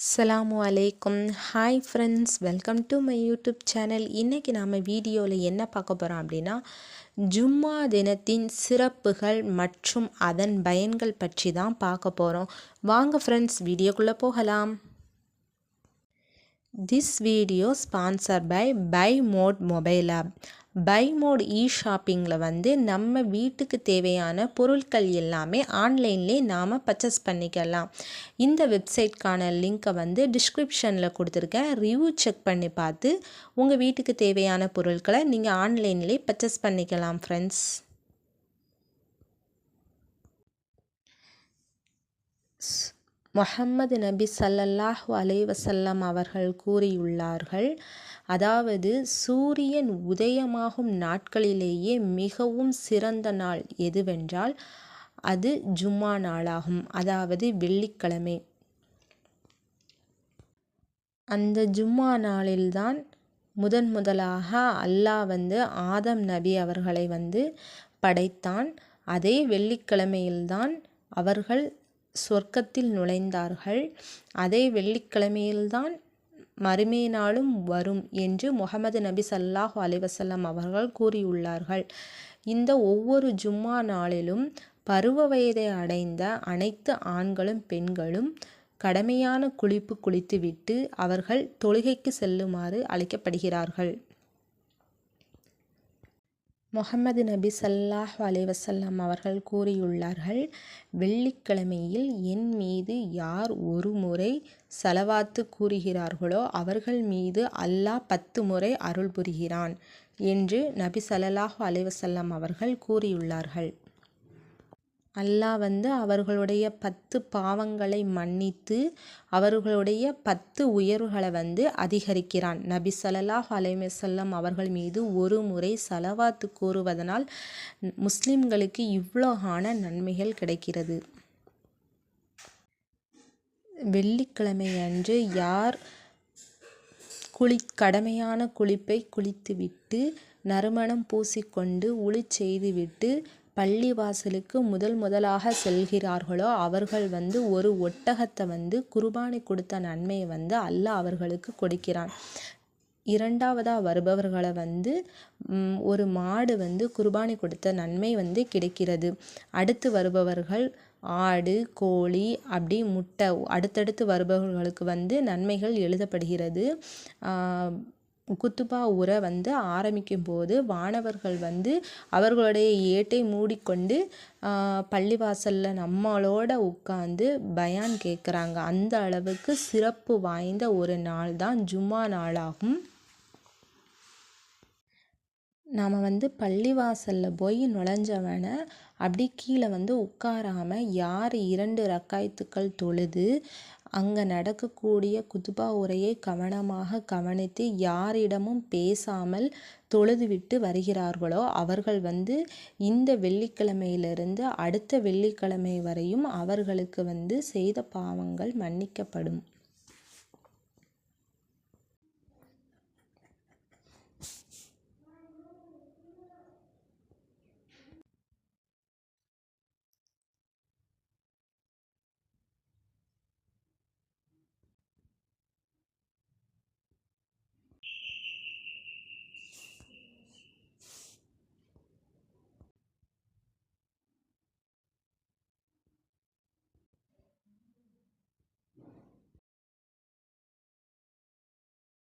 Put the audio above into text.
அஸ்லாம் அலைக்கும் hi friends welcome to my YouTube channel இன்றைக்கி நாம் வீடியோவில் என்ன பார்க்க போகிறோம் அப்படின்னா ஜும்மா தினத்தின் சிறப்புகள் மற்றும் அதன் பயன்கள் பற்றி தான் பார்க்க போகிறோம் வாங்க ஃப்ரெண்ட்ஸ் வீடியோக்குள்ளே போகலாம். This video sponsor by by Mod mobile app by Mod e ஷாப்பிங்கில் வந்து நம்ம வீட்டுக்கு தேவையான பொருட்கள் எல்லாமே ஆன்லைன்லேயே நாம் பர்ச்சேஸ் பண்ணிக்கலாம். இந்த வெப்சைட்கான லிங்க்கை வந்து டிஸ்கிரிப்ஷனில் கொடுத்துருக்கேன். ரிவ்யூ செக் பண்ணி பார்த்து உங்கள் வீட்டுக்கு தேவையான பொருட்களை நீங்கள் ஆன்லைன்லேயே பர்ச்சேஸ் பண்ணிக்கலாம் ஃப்ரெண்ட்ஸ் முஹம்மது நபி சல்லல்லாஹு அலைவசல்லம் அவர்கள் கூறியுள்ளார்கள் அதாவது சூரியன் உதயமாகும் நாட்களிலேயே மிகவும் சிறந்த நாள் எதுவென்றால் அது ஜும்மா நாளாகும் அதாவது வெள்ளிக்கிழமை. அந்த ஜும்மா நாளில்தான் முதன் முதலாக அல்லாஹ் வந்து ஆதம் நபி அவர்களை வந்து படைத்தான். அதே வெள்ளிக்கிழமையில்தான் அவர்கள் சொர்க்கத்தில் நுழைந்தார்கள். அதே வெள்ளிக்கிழமையில்தான் மறுமை நாளும் வரும் என்று முகமது நபி சல்லாஹ் அலைவசல்லம் அவர்கள் கூறியுள்ளார்கள். இந்த ஒவ்வொரு ஜும்மா நாளிலும் பருவ வயதை அடைந்த அனைத்து ஆண்களும் பெண்களும் கடமையான குளிப்பு குளித்துவிட்டு அவர்கள் தொழுகைக்கு செல்லுமாறு அழைக்கப்படுகிறார்கள். முகமது நபி சல்லாஹ் அலைவசல்லம் அவர்கள் கூறியுள்ளார்கள் வெள்ளிக்கிழமையில் என் மீது யார் ஒரு முறை செலவாத்து கூறுகிறார்களோ அவர்கள் மீது அல்லாஹ் பத்து முறை அருள் புரிகிறான் என்று நபி சல்லாஹ் அலைவசல்லம் அவர்கள் கூறியுள்ளார்கள். அல்லாஹ் வந்து அவர்களுடைய பத்து பாவங்களை மன்னித்து அவர்களுடைய பத்து உயர்வுகளை வந்து அதிகரிக்கிறான். நபி சல்லாஹ் அலைமசல்லம் அவர்கள் மீது ஒரு முறை செலவாத்து கூறுவதனால் முஸ்லிம்களுக்கு இவ்வளோகான நன்மைகள் கிடைக்கிறது. வெள்ளிக்கிழமை அன்று யார் குளி கடமையான குளிப்பை குளித்துவிட்டு நறுமணம் பூசிக்கொண்டு உளி செய்துவிட்டு பள்ளிவாசலுக்கு முதல் முதலாக செல்கிறார்களோ அவர்கள் வந்து ஒரு ஒட்டகத்தை வந்து குர்பானி கொடுத்த நன்மையை வந்து அல்லாஹ் அவர்களுக்கு கொடுக்கிறான். இரண்டாவதாக வருபவர்களை வந்து ஒரு மாடு வந்து குர்பானி கொடுத்த நன்மை வந்து கிடைக்கிறது. அடுத்து வருபவர்கள் ஆடு கோழி அப்படி முட்டை அடுத்தடுத்து வருபவர்களுக்கு வந்து நன்மைகள் எழுதப்படுகிறது. குத்துபா உரை வந்து ஆரம்பிக்கும் போது வானவர்கள் வந்து அவர்களுடைய ஏட்டை மூடிக்கொண்டு பள்ளிவாசலில் நம்மளோட உட்காந்து பயான் கேட்குறாங்க அந்த அளவுக்கு சிறப்பு வாய்ந்த ஒரு நாள் தான் ஜும்மா நாளாகும். நாம் வந்து பள்ளிவாசலில் போய் நுழைஞ்சவனை அப்படி கீழே வந்து உட்காராமல் யார் இரண்டு ரக்காயத்துக்கள் தொழுது அங்கே நடக்கக்கூடிய குதுபா உரையை கவனமாக கவனித்து யாரிடமும் பேசாமல் தொழுதுவிட்டு வருகிறார்களோ அவர்கள் வந்து இந்த வெள்ளிக்கிழமையிலிருந்து அடுத்த வெள்ளிக்கிழமை வரையும் அவர்களுக்கு வந்து செய்த பாவங்கள் மன்னிக்கப்படும்.